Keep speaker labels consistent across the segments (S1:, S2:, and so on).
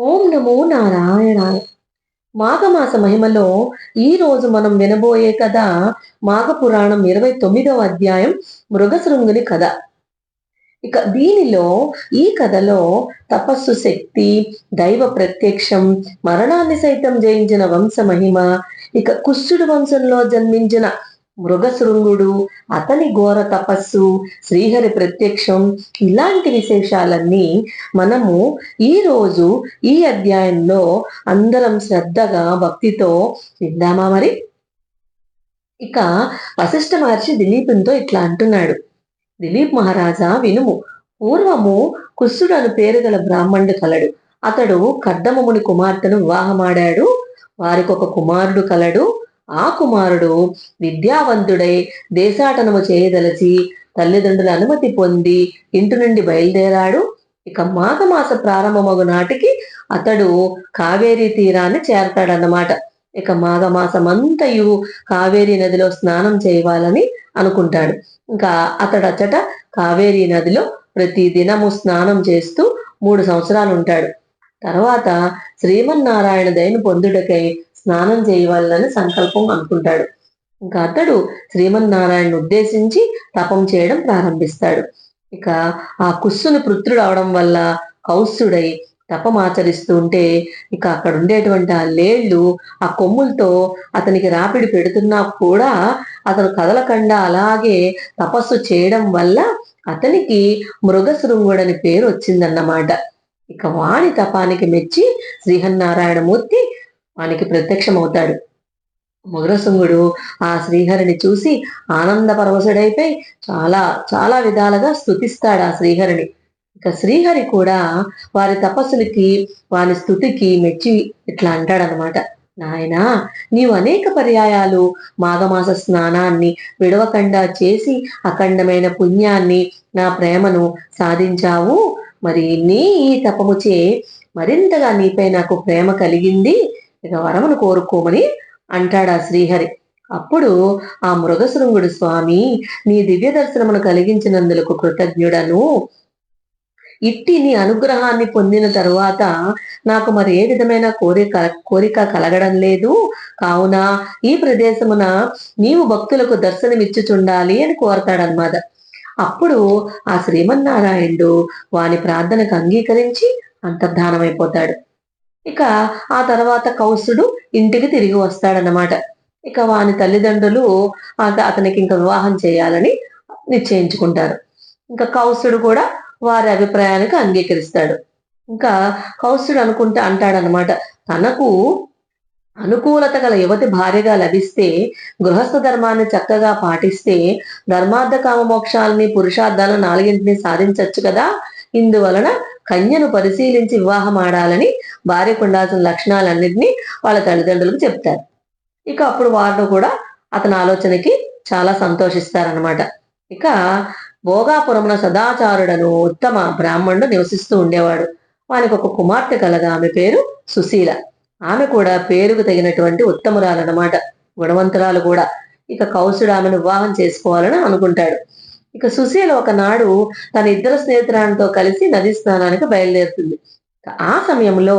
S1: ఓం నమో నారాయణాయ. మాఘమాస మహిమలో ఈ రోజు మనం వినబోయే కథ మాఘ పురాణం ఇరవై తొమ్మిదవ అధ్యాయం మృగశృంగుని కథ. ఇక దీనిలో ఈ కథలో తపస్సు శక్తి దైవ ప్రత్యక్షం మరణాన్ని సైతం జయించిన వంశ మహిమ ఇక కుష్యుడు వంశంలో జన్మించిన మృగశృంగుడు అతని ఘోర తపస్సు శ్రీహరి ప్రత్యక్షం ఇలాంటి విశేషాలన్నీ మనము ఈ రోజు ఈ అధ్యాయంలో అందరం శ్రద్ధగా భక్తితో విందామా మరి? ఇక వశిష్ఠ మహర్షి దిలీపునితో ఇట్లా అంటున్నాడు. దిలీప్ మహారాజా వినుము పూర్వము కుస్సుడు అను పేరు గల బ్రాహ్మణుడు కలడు. అతడు కర్దమముని కుమార్తెను వివాహమాడాడు వారికి ఒక కుమారుడు కలడు. ఆ కుమారుడు విద్యావంతుడై దేశాటనము చేయదలచి తల్లిదండ్రుల అనుమతి పొంది ఇంటి నుండి బయలుదేరాడు. ఇక మాఘమాస ప్రారంభమగు నాటికి అతడు కావేరీ తీరాన్ని చేరతాడన్నమాట. ఇక మాఘమాసమంతయు కావేరీ నదిలో స్నానం చేయవాలని అనుకుంటాడు. ఇంకా అతడచ్చట కావేరీ నదిలో ప్రతి దినము స్నానం చేస్తూ మూడు సంవత్సరాలు ఉంటాడు తర్వాత శ్రీమన్నారాయణ దయను పొందుటకై స్నానం చేయవాలని సంకల్పం అనుకుంటాడు. ఇంకా అతడు శ్రీమన్నారాయణ ఉద్దేశించి తపం చేయడం ప్రారంభిస్తాడు. ఇక ఆ కుస్సును పుత్రుడు అవడం వల్ల కౌస్తుడై తపం ఆచరిస్తూ ఉంటే ఇక అక్కడ ఉండేటువంటి ఆ లేళ్ళు ఆ కొమ్ములతో అతనికి రాపిడి పెడుతున్నా కూడా అతను కదలకుండా అలాగే తపస్సు చేయడం వల్ల అతనికి మృగశృంగుడని పేరు వచ్చిందన్నమాట. ఇక వాణి తపానికి మెచ్చి శ్రీహన్నారాయణమూర్తి వానికి ప్రత్యక్షమవుతాడు. మృగశృంగుడు ఆ శ్రీహరిని చూసి ఆనంద పరవశుడైపోయి చాలా చాలా విధాలుగా స్తుతిస్తాడు ఆ శ్రీహరిని. ఇక శ్రీహరి కూడా వారి తపస్సులకి వారి స్థుతికి మెచ్చి ఇట్లా అంటాడనమాట నాయనా నీవు అనేక పర్యాయాలు మాఘమాస స్నానాన్ని విడవకుండా చేసి అఖండమైన పుణ్యాన్ని నా ప్రేమను సాధించావు. మరి నీ ఈ తపముచే మరింతగా నీపై నాకు ప్రేమ కలిగింది. ఇక వరమును కోరుకోమని అంటాడు ఆ శ్రీహరి. అప్పుడు ఆ మృగశృంగుడు స్వామి నీ దివ్య దర్శనమును కలిగించినందులకు కృతజ్ఞుడను. ఇట్టి నీ అనుగ్రహాన్ని పొందిన తరువాత నాకు మరి ఏ విధమైన కోరిక కోరిక కలగడం లేదు. కావున ఈ ప్రదేశమున నీవు భక్తులకు దర్శనమిచ్చుచుండాలి అని కోరతాడనమాట అప్పుడు ఆ శ్రీమన్నారాయణుడు వాని ప్రార్థనకు అంగీకరించి అంతర్ధానమైపోతాడు. ఇక ఆ తర్వాత కౌసుడు ఇంటికి తిరిగి వస్తాడనమాట ఇక వాని తల్లిదండ్రులు అత- అతనికి ఇంకా వివాహం చేయాలని నిశ్చయించుకుంటారు. ఇంకా కౌసుడు కూడా వారి అభిప్రాయానికి అంగీకరిస్తాడు. ఇంకా కౌసుడు అనుకుంటే అంటాడనమాట తనకు అనుకూలత గల యువతి భార్యగా లభిస్తే గృహస్థ ధర్మాన్ని చక్కగా పాటిస్తే ధర్మార్థ కామ మోక్షాలని పురుషార్థాలను నాలుగింటిని సాధించవచ్చు కదా. ఇందువలన కన్యను పరిశీలించి వివాహం ఆడాలని భార్యకు ఉండాల్సిన లక్షణాలన్నింటినీ వాళ్ళ తల్లిదండ్రులకు చెప్తారు. ఇక అప్పుడు వారు కూడా అతని ఆలోచనకి చాలా సంతోషిస్తారనమాట ఇక భోగాపురమున సదాచారుడను ఉత్తమ బ్రాహ్మణుడు నివసిస్తూ ఉండేవాడు. వానికి ఒక కుమార్తె కలగా ఆమె పేరు సుశీల. ఆమె కూడా పేరుకు తగినటువంటి ఉత్తమురాలన్నమాట. గుణవంతురాలు కూడా. ఇక కౌసుడు ఆమెను వివాహం చేసుకోవాలని అనుకుంటాడు. ఇక సుశీల ఒకనాడు తన ఇద్దరు స్నేహితురాలతో కలిసి నది స్నానానికి బయలుదేరుతుంది. ఆ సమయంలో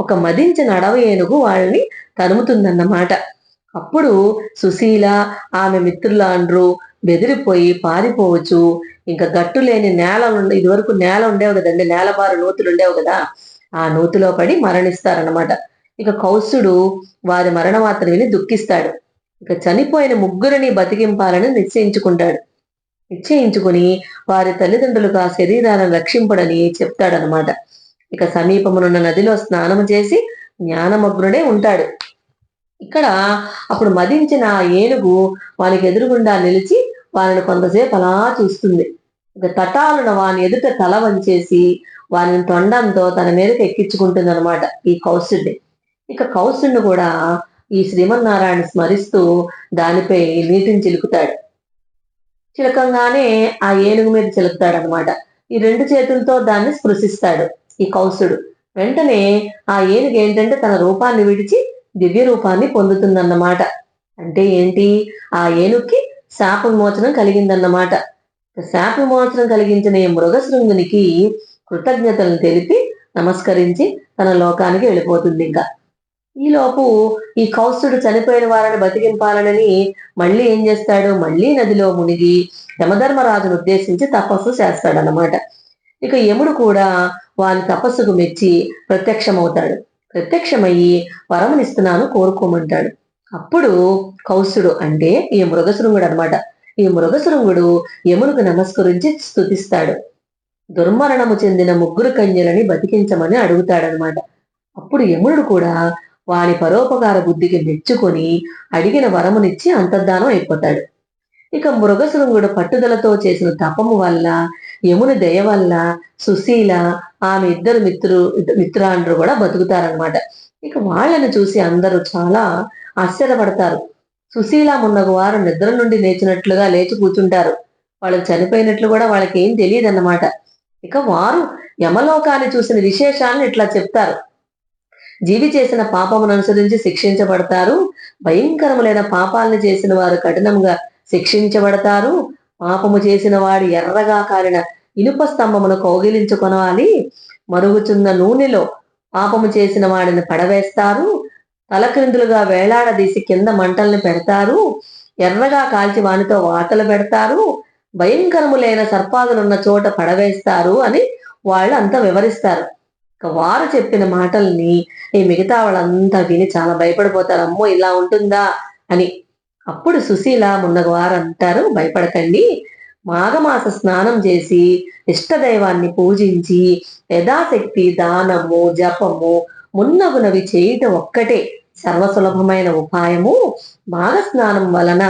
S1: ఒక మదించిన అడవి ఏనుగు వాళ్ళని తరుముతుందన్నమాట. అప్పుడు సుశీల ఆమె మిత్రులండ్రు బెదిరిపోయి పారిపోవచ్చు. ఇంకా గట్టు లేని నేల ఉండే ఇదివరకు నేల ఉండేవి కదండి నేలబారు నూతులు ఉండేవి కదా ఆ నూతిలో పడి మరణిస్తారనమాట ఇక కౌసుడు వారి మరణ వార్తను విని దుఃఖిస్తాడు. ఇక చనిపోయిన ముగ్గురిని బతికింపాలని నిశ్చయించుకుంటాడు. నిశ్చయించుకుని వారి తల్లిదండ్రులకు ఆ శరీరాలను రక్షింపడని చెప్తాడనమాట ఇక సమీపమునున్న నదిలో స్నానం చేసి జ్ఞానమగ్నుడే ఉంటాడు. ఇక్కడ అప్పుడు మదించిన ఆ ఏనుగు వానికి ఎదురుగుండా నిలిచి వారిని కొంతసేపు అలా చూస్తుంది. ఇక తటాలున వాని ఎదుట తల వంచేసి వారిని తొండంతో తన మీదకి ఎక్కించుకుంటుంది అనమాట ఈ కౌశుడిని ఇక కౌశుడిని కూడా ఈ శ్రీమన్నారాయణ స్మరిస్తూ దానిపై నీటిని చిలుకుతాడు. చిలకంగానే ఆ ఏనుగు మీద చిలుకుతాడు అనమాట ఈ రెండు చేతులతో దాన్ని స్పృశిస్తాడు. ఈ కౌసుడు వెంటనే ఆ ఏనుగు ఏంటంటే తన రూపాన్ని విడిచి దివ్య రూపాన్ని పొందుతుందన్నమాట. అంటే ఏంటి? ఆ ఏనుగుకి శాప విమోచనం కలిగిందన్నమాట. శాప విమోచనం కలిగించిన ఈ మృగశృంగునికి కృతజ్ఞతలను తెలిపి నమస్కరించి తన లోకానికి వెళ్ళిపోతుంది ఇంకా. ఈలోపు ఈ కౌస్తుడు చనిపోయిన వారిని బతికింపాలని మళ్ళీ ఏం చేస్తాడు? మళ్ళీ నదిలో మునిగి యమధర్మరాజును ఉద్దేశించి తపస్సు చేస్తాడనమాట ఇక యముడు కూడా వాని తపస్సుకు మెచ్చి ప్రత్యక్షమవుతాడు. ప్రత్యక్షమయ్యి వరమునిస్తున్నాను కోరుకోమంటాడు. అప్పుడు కౌసుడు అంటే ఈ మృగశృంగుడు అనమాట ఈ మృగశృంగుడు యమునికి నమస్కరించి స్తుతిస్తాడు. దుర్మరణము చెందిన ముగ్గురు కన్యలని బతికించమని అడుగుతాడనమాట అప్పుడు యమునుడు కూడా వాని పరోపకార బుద్ధికి మెచ్చుకొని అడిగిన వరమునిచ్చి అంతర్ధానం అయిపోతాడు. ఇక మృగశృంగుడు పట్టుదలతో చేసిన తపము వల్ల యముని దయ వల్ల సుశీల ఆమె ఇద్దరు మిత్రు మిత్రాండ్రు కూడా బతుకుతారనమాట ఇక వాళ్ళని చూసి అందరూ చాలా ఆశ్చర్యపడతారు. సుశీల మున్నగు వారు నిద్ర నుండి లేచినట్లుగా లేచి కూర్చుంటారు. వాళ్ళు చనిపోయినట్లు కూడా వాళ్ళకి ఏం తెలియదు అన్నమాట ఇక వారు యమలోకాన్ని చూసిన విశేషాలను ఇట్లా చెప్తారు. జీవి చేసిన పాపమును అనుసరించి శిక్షించబడతారు. భయంకరములైన పాపాలను చేసిన వారు కఠినంగా శిక్షించబడతారు. పాపము చేసిన వాడు ఎర్రగా కాలిన ఇనుప స్తంభమును కౌగిలించుకొనాలి మరుగుచున్న నూనెలో పాపము చేసిన వాడిని పడవేస్తారు. తలక్రిందులుగా వేలాడదీసి కింద మంటల్ని పెడతారు. ఎర్రగా కాల్చి వానితో వాతలు పెడతారు. భయంకరములైన సర్పాదులున్న చోట పడవేస్తారు అని వాళ్ళు అంతా వివరిస్తారు. వారు చెప్పిన మాటల్ని ఈ మిగతా వాళ్ళంతా విని చాలా భయపడిపోతారు. అమ్మో ఇలా ఉంటుందా అని అప్పుడు సుశీల మున్నగవారు అంటారు భయపడకండి. మాఘమాస స్నానం చేసి ఇష్టదైవాన్ని పూజించి యథాశక్తి దానము జపము మున్నగునవి చేయటం ఒక్కటే సర్వసులభమైన ఉపాయము. మాఘ స్నానం వలన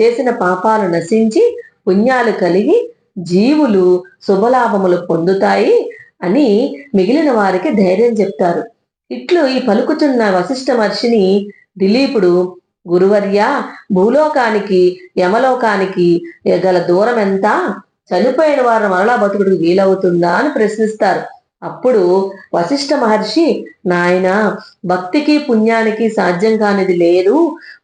S1: చేసిన పాపాలు నశించి పుణ్యాలు కలిగి జీవులు శుభలాభములు పొందుతాయి అని మిగిలిన వారికి ధైర్యం చెప్తారు. ఇట్లు ఈ పలుకుచున్న వశిష్ఠ మహర్షిని దిలీపుడు గురువర్య భూలోకానికి యమలోకానికి గల దూరం ఎంత? చనిపోయిన వారు మరలా బతుకుడికి వీలవుతుందా అని ప్రశ్నిస్తారు. అప్పుడు వశిష్ఠ మహర్షి నాయన భక్తికి పుణ్యానికి సాధ్యం కానిది లేదు.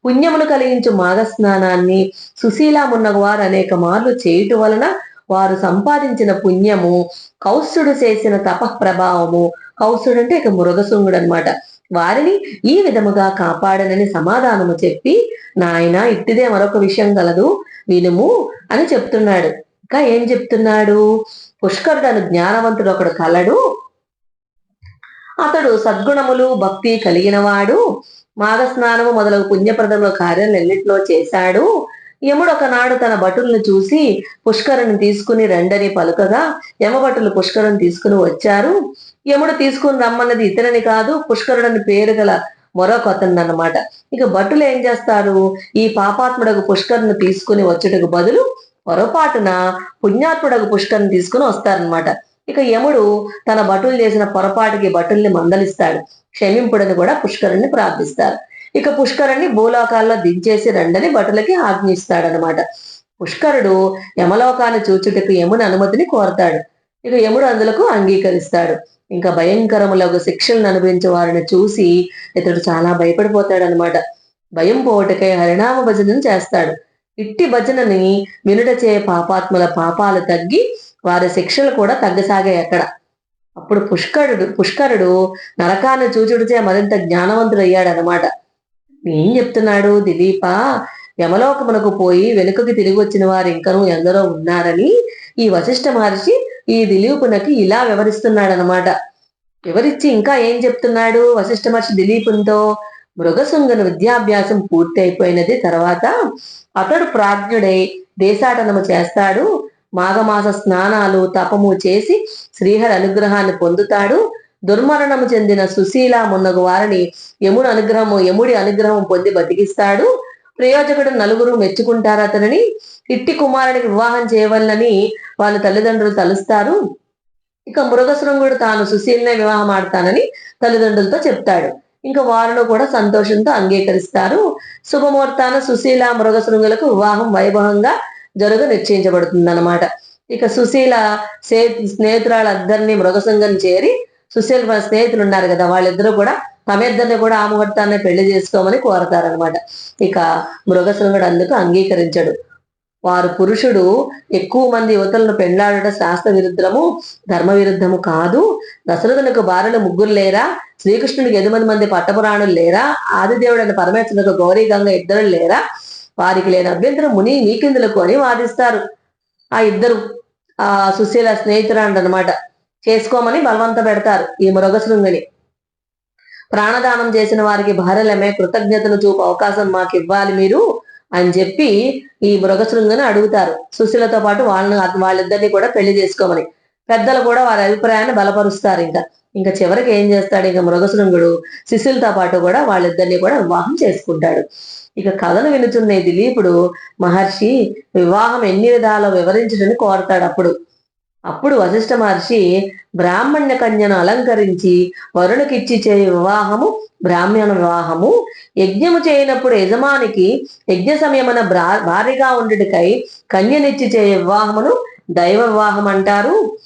S1: పుణ్యమును కలిగించు మాఘస్నానాన్ని సుశీలామున్న వారు అనేక మార్లు చేయుట వలన వారు సంపాదించిన పుణ్యము కౌసుడు చేసిన తప ప్రభావము కౌసుడు అంటే ఇక మృగశృంగుడు అనమాట వారిని ఈ విధముగా కాపాడనని సమాధానము చెప్పి నాయన ఇట్టిదే మరొక విషయం గలదు వినుము అని చెప్తున్నాడు. ఇంకా ఏం చెప్తున్నాడు? పుష్కరుడను జ్ఞానవంతుడు ఒకడు కలడు. అతడు సద్గుణములు భక్తి కలిగినవాడు మాఘస్నానము మొదలగు పుణ్యప్రదముల కార్యాలు ఎన్నిట్లో చేశాడు? యముడు ఒకనాడు తన భటులను చూసి పుష్కరుని తీసుకుని రండని పలుకగా యమభటులు పుష్కరుని తీసుకుని వచ్చారు. యముడు తీసుకుని రమ్మన్నది ఇతరని కాదు పుష్కరుడని పేరు గల మరొకతనమాట ఇక భటులు ఏం చేస్తారు? ఈ పాపాత్ముడకు పుష్కరుని తీసుకుని వచ్చుటకు బదులు పొరపాటున పుణ్యాత్ముడకు పుష్కరుని తీసుకుని వస్తారనమాట ఇక యముడు తన భటులు చేసిన పొరపాటుకి భటుల్ని మందలిస్తాడు. క్షమింపుడని కూడా పుష్కరుణ్ణి ప్రార్థిస్తారు. ఇక పుష్కరుణ్ణి భూలోకాల్లో దించేసి రండని భటులకి ఆజ్ఞిస్తాడనమాట. పుష్కరుడు యమలోకాన్ని చూచుటకు యముని అనుమతిని కోరతాడు. ఇక యముడు అందులకు అంగీకరిస్తాడు. ఇంకా భయంకరములకు శిక్షలను అనుభవించే వారిని చూసి ఇతడు చాలా భయపడిపోతాడనమాట. భయం పోవటకై హరినామ భజనను చేస్తాడు. ఇట్టి భజనని వినుటచే పాపాత్ముల పాపాలు తగ్గి వారి శిక్షలు కూడా తగ్గసాగాయి అక్కడ. అప్పుడు పుష్కరుడు పుష్కరుడు నరకాన్ని చూచుడిచే మరింత జ్ఞానవంతుడు అయ్యాడనమాట ఏం చెప్తున్నాడు దిలీప? యమలోకమునకు పోయి వెనుకకి తిరిగి వచ్చిన వారు ఇంకనూ ఎందరో ఉన్నారని ఈ వశిష్ఠ మహర్షి ఈ దిలీపునకి ఇలా వివరిస్తున్నాడనమాట వివరించి ఇంకా ఏం చెప్తున్నాడు వశిష్ఠ మహర్షి దిలీపునితో? మృగశృంగన విద్యాభ్యాసం పూర్తి అయిపోయినది తర్వాత అతడు ప్రాజ్ఞుడై దేశాటనము చేస్తాడు. మాఘమాస స్నానాలు తపము చేసి శ్రీహరి అనుగ్రహాన్ని పొందుతాడు. దుర్మరణము చెందిన సుశీల మున్నగు వారిని యముడు అనుగ్రహము యముడి అనుగ్రహం పొంది బతికిస్తాడు. ప్రయోజకుడు నలుగురు మెచ్చుకుంటారు అతనిని. ఇట్టి కుమారునికి వివాహం చేయవలనని వాళ్ళ తల్లిదండ్రులు తలుస్తారు. ఇక మృగశృంగుడు తాను సుశీలనే వివాహం ఆడతానని తల్లిదండ్రులతో చెప్తాడు. ఇంకా వారిలో కూడా సంతోషంతో అంగీకరిస్తారు. శుభముహూర్తాన సుశీల మృగశృంగులకు వివాహం వైభవంగా జరుగు నిశ్చయించబడుతుంది అనమాట ఇక సుశీల స్నేహితురాళ్ళందరినీ మృగశృంగం చేరి సుశీల మన స్నేహితులు ఉన్నారు కదా వాళ్ళిద్దరూ కూడా తమిద్దరిని కూడా ఆ ముహూర్తాన్ని పెళ్ళి చేసుకోమని కోరతారనమాట ఇక మృగశృంగుడు అందుకు అంగీకరించడు. వారు పురుషుడు ఎక్కువ మంది యువతలను పెళ్ళాడటం శాస్త్ర విరుద్ధము ధర్మ విరుద్ధము కాదు. దశరథునికి భార్యలు ముగ్గురు లేరా? శ్రీకృష్ణునికి ఎనిమిది మంది పట్టపురాణులు లేరా? ఆదిదేవుడైన పరమేశ్వరునికి గౌరీ గంగ ఇద్దరు లేరా? వారికి లేని అభ్యంతరం ముని నీకిందులకు అని వాదిస్తారు. ఆ ఇద్దరు ఆ సుశీల స్నేహితురాండ్ అనమాట చేసుకోమని బలవంత పెడతారు ఈ మృగశృంగిని ప్రాణదానం చేసిన వారికి భార్యలమే కృతజ్ఞతను చూపు అవకాశం మాకు ఇవ్వాలి మీరు అని చెప్పి ఈ మృగశృంగిని అడుగుతారు. సుశీలతో పాటు వాళ్ళని వాళ్ళిద్దరిని కూడా పెళ్ళి చేసుకోమని. పెద్దలు కూడా వారి అభిప్రాయాన్ని బలపరుస్తారు ఇంకా. ఇంకా చివరికి ఏం చేస్తాడు ఇంకా మృగశృంగుడు శిశులతో పాటు కూడా వాళ్ళిద్దరిని కూడా వివాహం చేసుకుంటాడు. ఇక కథను వినుచున్న దిలీపుడు మహర్షి వివాహం ఎన్ని విధాలో వివరించడని కోరతాడు అప్పుడు. అప్పుడు వశిష్ఠ మహర్షి బ్రాహ్మణ్య కన్యను అలంకరించి వరుణకిచ్చి చేయ వివాహము బ్రాహ్మణ వివాహము యజ్ఞము చేయనప్పుడు యజమానికి యజ్ఞ సమయమున భార్యగా ఉండుటకై కన్యనిచ్చి చేయ వివాహమును దైవ వివాహం అంటారు.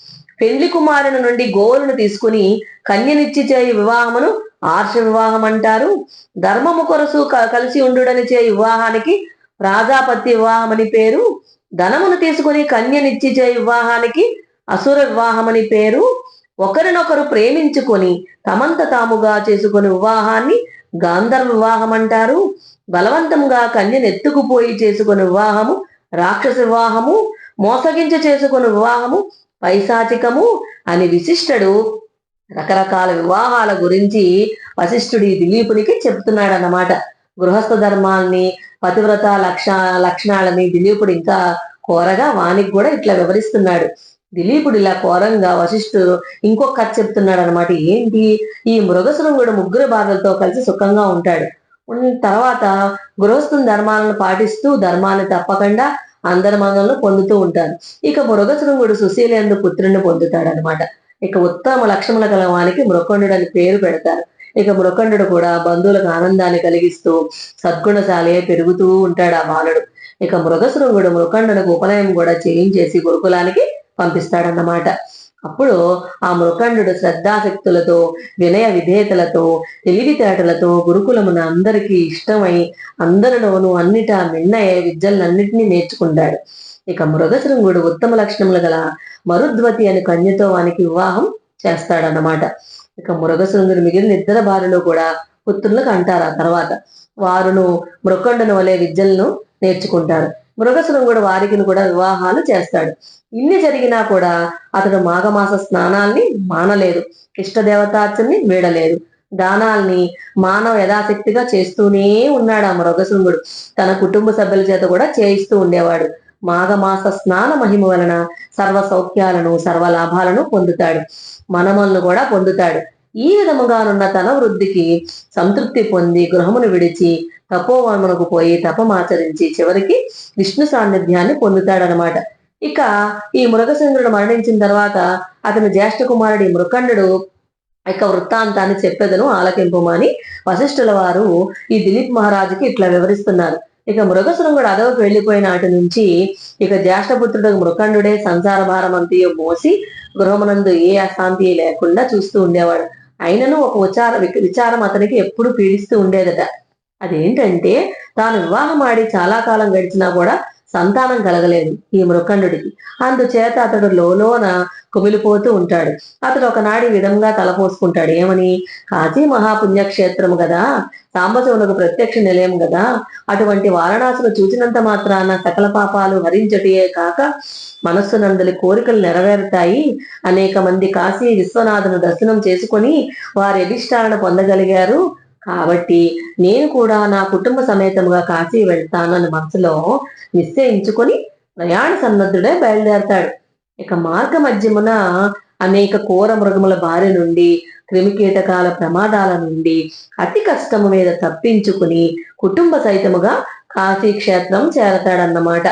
S1: పెళ్ళి కుమారుని నుండి గోవులను తీసుకుని కన్యనిచ్చి చేయి వివాహమును ఆర్ష వివాహం అంటారు. ధర్మము కొరసు కలిసి ఉండుడని చే వివాహానికి ప్రాజాపత్య వివాహం అని పేరు. ధనమును తీసుకుని కన్యనిచ్చి చే వివాహానికి అసుర వివాహమని పేరు ఒకరినొకరు ప్రేమించుకొని తమంత తాముగా చేసుకుని వివాహాన్ని గాంధర్వ వివాహం అంటారు. బలవంతంగా కన్యను ఎత్తుకుపోయి చేసుకుని వివాహము రాక్షస వివాహము మోసగించి చేసుకుని వివాహము పైశాచికము అని విశిష్టడు రకరకాల వివాహాల గురించి వశిష్ఠుడి దిలీపునికి చెప్తున్నాడు అన్నమాట గృహస్థ ధర్మాల్ని పతివ్రత లక్ష లక్షణాలని దిలీపుడు ఇంకా కోరగా వానికి కూడా ఇట్లా వివరిస్తున్నాడు. దిలీపుడు ఇలా కోరంగా వశిష్ఠుడు ఇంకొక కథ చెప్తున్నాడు అనమాట ఏంటి? ఈ మృగశృంగుడు ముగ్గురు బాధలతో కలిసి సుఖంగా ఉంటాడు. తర్వాత గృహస్థుని ధర్మాలను పాటిస్తూ ధర్మాన్ని తప్పకుండా అందరి మందలను పొందుతూ ఉంటాడు. ఇక మృగశృంగుడు సుశీలేందు పుత్రుని పొందుతాడు అనమాట ఇక ఉత్తమ లక్ష్మణ గల వానికి మృకండు అని పేరు పెడతారు. ఇక మృకండు కూడా బంధువులకు ఆనందాన్ని కలిగిస్తూ సద్గుణశాలే పెరుగుతూ ఉంటాడు ఆ బాలుడు. ఇక మృగశృంగుడు మృకండునకు ఉపనయం కూడా చేయించేసి గురుకులానికి పంపిస్తాడన్నమాట. అప్పుడు ఆ మృకండు శ్రద్ధాశక్తులతో వినయ విధేయతలతో తెలివితేటలతో గురుకులమున అందరికీ ఇష్టమై అందరిలోనూ అన్నిటా మిన్నయ విద్యలన్నింటినీ నేర్చుకుంటాడు. ఇక మృగశృంగుడు ఉత్తమ లక్షణములు గల మరుద్వతి అని కన్యతో వానికి వివాహం చేస్తాడన్నమాట. ఇక మృగశృంగుడు మిగిలిన ఇద్దరు భార్యలు కూడా పుత్రులకు అంటారు ఆ తర్వాత. వారును మృకండుని వలె విద్యలను నేర్చుకుంటారు. మృగశృంగుడు వారికి కూడా వివాహాలు చేస్తాడు. ఇన్ని జరిగినా కూడా అతడు మాఘమాస స్నానాల్ని మానలేదు. ఇష్టదేవతార్చని వీడలేదు. దానాల్ని మానవ యథాశక్తిగా చేస్తూనే ఉన్నాడు ఆ మృగశృంగుడు తన కుటుంబ సభ్యుల చేత కూడా చేయిస్తూ ఉండేవాడు. మాఘమాస స్నాన మహిమ వలన సర్వ సౌఖ్యాలను సర్వ లాభాలను పొందుతాడు. మనమలను కూడా పొందుతాడు. ఈ విధముగానున్న తన వృద్ధికి సంతృప్తి పొంది గృహమును విడిచి తపోవనమునకు పోయి తపమాచరించి చివరికి విష్ణు సాన్నిధ్యాన్ని పొందుతాడనమాట. ఇక ఈ మృగశంద్రుడు మరణించిన తర్వాత అతని జ్యేష్ఠ కుమారుడి మృకండు ఇక వృత్తాంతాన్ని చెప్పేదను ఆలకింపమని వశిష్ఠుల వారు ఈ దిలీప్ మహారాజుకి ఇట్లా వివరిస్తున్నారు. ఇక మృగశృంగుడు అదవకు వెళ్ళిపోయిన నాటి నుంచి ఇక జ్యేష్ఠపుత్రుడు మృకండుడే సంసార భారం అంతయో మోసి గృహమునందు ఏ అశాంతి లేకుండా చూస్తూ ఉండేవాడు. అయినను ఒక విచార విచారం అతనికి ఎప్పుడు పీడిస్తూ ఉండేదట. అదేంటంటే తాను వివాహం ఆడి చాలా కాలం గడిచినా కూడా సంతానం కలగలేదు ఈ మృకండుడికి అందుచేత అతడు లోలోన కుమిలిపోతూ ఉంటాడు. అతడు ఒకనాడు విధంగా తలపోసుకుంటాడు ఏమని? కాశీ మహాపుణ్యక్షేత్రము కదా సాంబశివునకు ప్రత్యక్ష నిలయం కదా అటువంటి వారణాసులు చూచినంత మాత్రాన సకల పాపాలు హరించటియే కాక మనస్సు నందలి కోరికలు నెరవేరుతాయి. అనేక మంది కాశీ విశ్వనాథును దర్శనం చేసుకొని వారి అధిష్టారణ పొందగలిగారు. కాబట్టి నేను కూడా నా కుటుంబ సమేతంగా కాశీ వెళ్తాను అని మనసులో నిశ్చయించుకొని ప్రయాణ సన్నద్ధుడే బయలుదేరతాడు. ఇక మార్గ మధ్యమున అనేక కూర మృగముల బారి నుండి క్రిమికీటకాల ప్రమాదాల నుండి అతి కష్టము మీద తప్పించుకుని కుటుంబ సహితముగా కాశీ క్షేత్రం చేరతాడన్నమాట.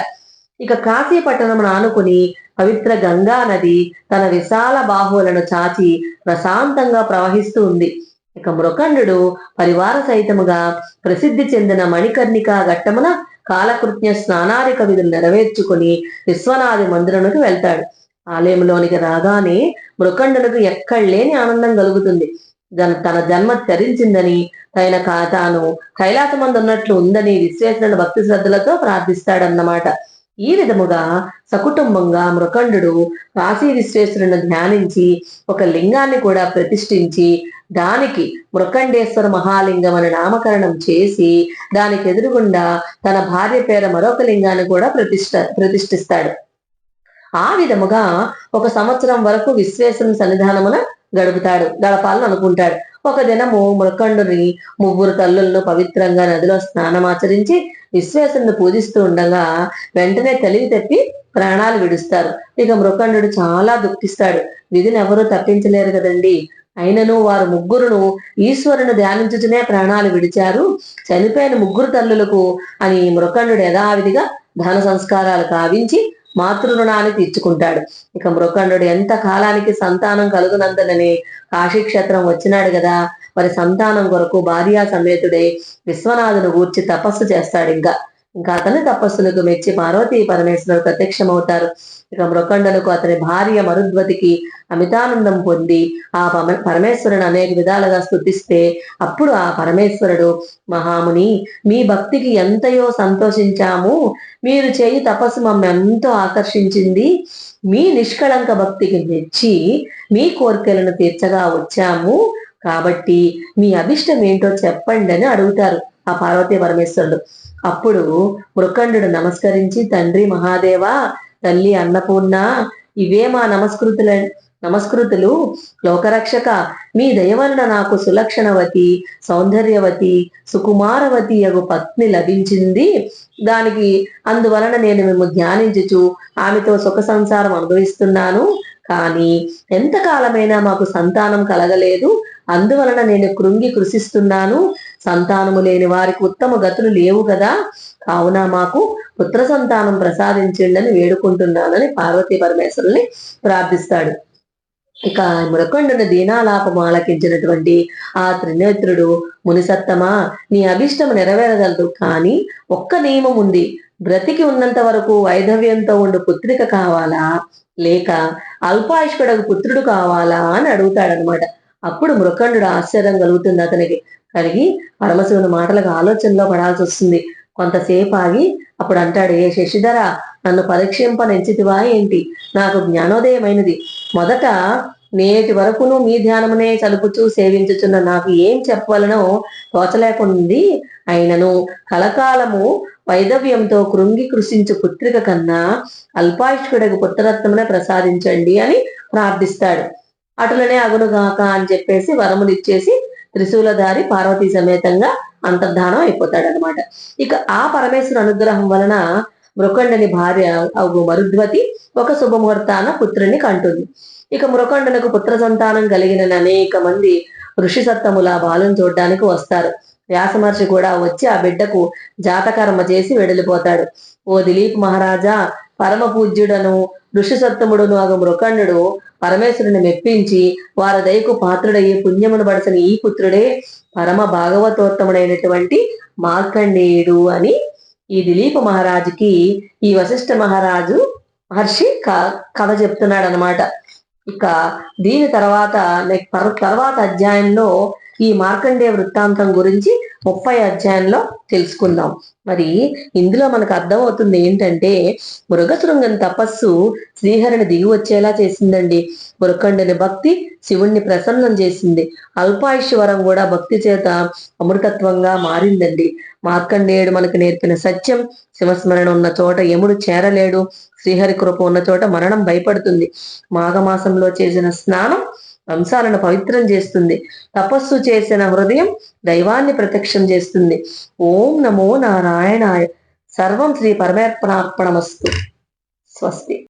S1: ఇక కాశీ పట్టణం ఆనుకుని పవిత్ర గంగా నది తన విశాల బాహువులను చాచి ప్రశాంతంగా ప్రవహిస్తూ ఉంది. ఇక మృకండు పరివార సహితముగా ప్రసిద్ధి చెందిన మణికర్ణిక ఘట్టమున కాలకృత్య స్నానారిక విధులు నెరవేర్చుకుని విశ్వనాథి మందిరమునకు వెళ్తాడు. ఆలయంలోనికి రాగానే మృకండునకు ఎక్కడలేని ఆనందం కలుగుతుంది. తన జన్మ తరించిందని తన కా- తాను కైలాసమందు ఉన్నట్లు ఉందని విశ్వేశ్వరుని భక్తి శ్రద్ధలతో ప్రార్థిస్తాడన్నమాట. ఈ విధముగా సకుటుంబంగా మృకండు కాశీ విశ్వేశ్వరుని ధ్యానించి ఒక లింగాన్ని కూడా ప్రతిష్ఠించి దానికి మృకండేశ్వర మహాలింగం అని నామకరణం చేసి దానికి ఎదురుగుండా తన భార్య పేర మరొక లింగాన్ని కూడా ప్రతిష్ట ప్రతిష్ఠిస్తాడు. ఆ విధముగా ఒక సంవత్సరం వరకు విశ్వేశ్వరుని సన్నిధానమున గడుపుతాడు గడపాలని అనుకుంటాడు. ఒక దినము మృకండుని ముగ్గురు తల్లులను పవిత్రంగా నదిలో స్నానమాచరించి విశ్వేశ్వరుని పూజిస్తూ ఉండగా వెంటనే తెలివి తప్పి ప్రాణాలు విడుస్తారు. ఇక మృకండు చాలా దుఃఖిస్తాడు. విధిని ఎవరూ తప్పించలేరు కదండి. అయినను వారు ముగ్గురును ఈశ్వరుని ధ్యానించుచునే ప్రాణాలు విడిచారు. చనిపోయిన ముగ్గురు తల్లులకు అని మృకండు యథావిధిగా ధన సంస్కారాలు కావించి మాతృ తీర్చుకుంటాడు. ఇక మృకండు ఎంత కాలానికి సంతానం కలుగునందనని కాశీక్షేత్రం వచ్చినాడు కదా. మరి సంతానం కొరకు భార్యా సమేతుడే విశ్వనాథును గూర్చి తపస్సు చేస్తాడు ఇంకా. ఇంకా అతని తపస్సులకు మెచ్చి పార్వతీ పరమేశ్వరుడు ప్రత్యక్షమవుతారు. ఇక మృకండలకు అతని భార్య మరుద్వతికి అమితానందం పొంది ఆ పరమేశ్వరుని అనేక విధాలుగా స్థుతిస్తే అప్పుడు ఆ పరమేశ్వరుడు మహాముని మీ భక్తికి ఎంతయో సంతోషించాము. మీరు చేయి తపస్సు మమ్మ ఎంతో ఆకర్షించింది. మీ నిష్కళంక భక్తికి మెచ్చి మీ కోరికలను తీర్చగా వచ్చాము. కాబట్టి మీ అభిష్టం ఏంటో చెప్పండి అని అడుగుతారు ఆ పార్వతీ పరమేశ్వరుడు. అప్పుడు మృకండు నమస్కరించి తండ్రి మహాదేవ తల్లి అన్నపూర్ణ ఇవే మా నమస్కృతుల నమస్కృతులు. లోకరక్షక మీ దయవలన నాకు సులక్షణవతి సౌందర్యవతి సుకుమారవతి యగు పత్ని లభించింది. దానికి అందువలన నేను మేము ధ్యానించుచు ఆమెతో సుఖ సంసారం అనుభవిస్తున్నాను. కానీ ఎంతకాలమైనా మాకు సంతానం కలగలేదు. అందువలన నేను కృంగి కృషిస్తున్నాను. సంతానము లేని వారికి ఉత్తమ గతులు లేవు కదా. కావున మాకు పుత్ర సంతానం ప్రసాదించండి వేడుకుంటున్నానని పార్వతీ పరమేశ్వరుని ప్రార్థిస్తాడు. ఇక మృకండుని దీనాలాపం ఆలకించినటువంటి ఆ త్రినేత్రుడు మునిసత్తమా నీ అభిష్టం నెరవేరగలదు. కానీ ఒక్క నియమం ఉంది. బ్రతికి ఉన్నంత వరకు వైధవ్యంతో ఉండు పుత్రిక కావాలా? లేక అల్పాయుష్కుడకు పుత్రుడు కావాలా? అని అడుగుతాడనమాట అప్పుడు మృఖండు ఆశ్చర్యం కలుగుతుంది అతనికి. కలిగి పరమశివుని మాటలకు ఆలోచనలో పడాల్సి వస్తుంది. కొంతసేపు ఆగి అప్పుడు అంటాడు ఏ శశిధర నన్ను పరీక్షింపనెంచితివా ఏంటి? నాకు జ్ఞానోదయమైనది. మొదట నేటి వరకును మీ ధ్యానమునే చలుపుచూ సేవించుచున్న నాకు ఏం చెప్పవలనో తోచలేకుంది అయినను. కలకాలము వైదవ్యంతో కృంగి కృషించు పుత్రిక కన్నా అల్పాయుష్కుడకు పుత్రరత్నమునే ప్రసాదించండి అని ప్రార్థిస్తాడు. అటులనే అగునుగాక అని చెప్పేసి వరములిచ్చేసి త్రిశూలధారి పార్వతీ సమేతంగా అంతర్ధానం అయిపోతాడు అనమాట ఇక ఆ పరమేశ్వర అనుగ్రహం వలన మృకండని భార్య అగు మరుద్వతి ఒక శుభముహూర్తాన పుత్రుని కంటుంది. ఇక మృకండనకు పుత్ర సంతానం కలిగిన అనేక మంది ఋషి సత్తముల బాలను చూడడానికి వస్తారు. వ్యాసమహర్షి కూడా వచ్చి ఆ బిడ్డకు జాతకర్మ చేసి వెడలిపోతాడు. ఓ దిలీప్ మహారాజా పరమ పూజ్యుడను ఋషి సత్తముడును అగు మృకండు పరమేశ్వరుని మెప్పించి వారి దయకు పాత్రుడయ్యి పుణ్యమును పడసిన ఈ పుత్రుడే పరమ భాగవతోత్తముడైనటువంటి మార్కండేయుడు అని ఈ దిలీప మహారాజుకి ఈ వశిష్ఠ మహారాజు మహర్షి కథ చెప్తున్నాడు అనమాట ఇక దీని తర్వాత తర్వాత అధ్యాయంలో ఈ మార్కండేయ వృత్తాంతం గురించి ముప్పై అధ్యాయంలో తెలుసుకుందాం. మరి ఇందులో మనకు అర్థమవుతుంది ఏంటంటే మృగశృంగని తపస్సు శ్రీహరిని దిగి వచ్చేలా చేసిందండి. మురకండని భక్తి శివుణ్ణి ప్రసన్నం చేసింది. అల్పాయుష్వరం కూడా భక్తి చేత అమృతత్వంగా మారిందండి. మార్కండేయుడు మనకు నేర్పిన సత్యం శివస్మరణ ఉన్న చోట యముడు చేరలేడు. శ్రీహరి కృప ఉన్న చోట మరణం భయపడుతుంది. మాఘమాసంలో చేసిన స్నానం వంశాలను పవిత్రం చేస్తుంది. తపస్సు చేసిన హృదయం దైవాన్ని ప్రత్యక్షం చేస్తుంది. ఓం నమో నారాయణాయ. సర్వం శ్రీ పరమాత్మనార్పణమస్తు. స్వస్తి.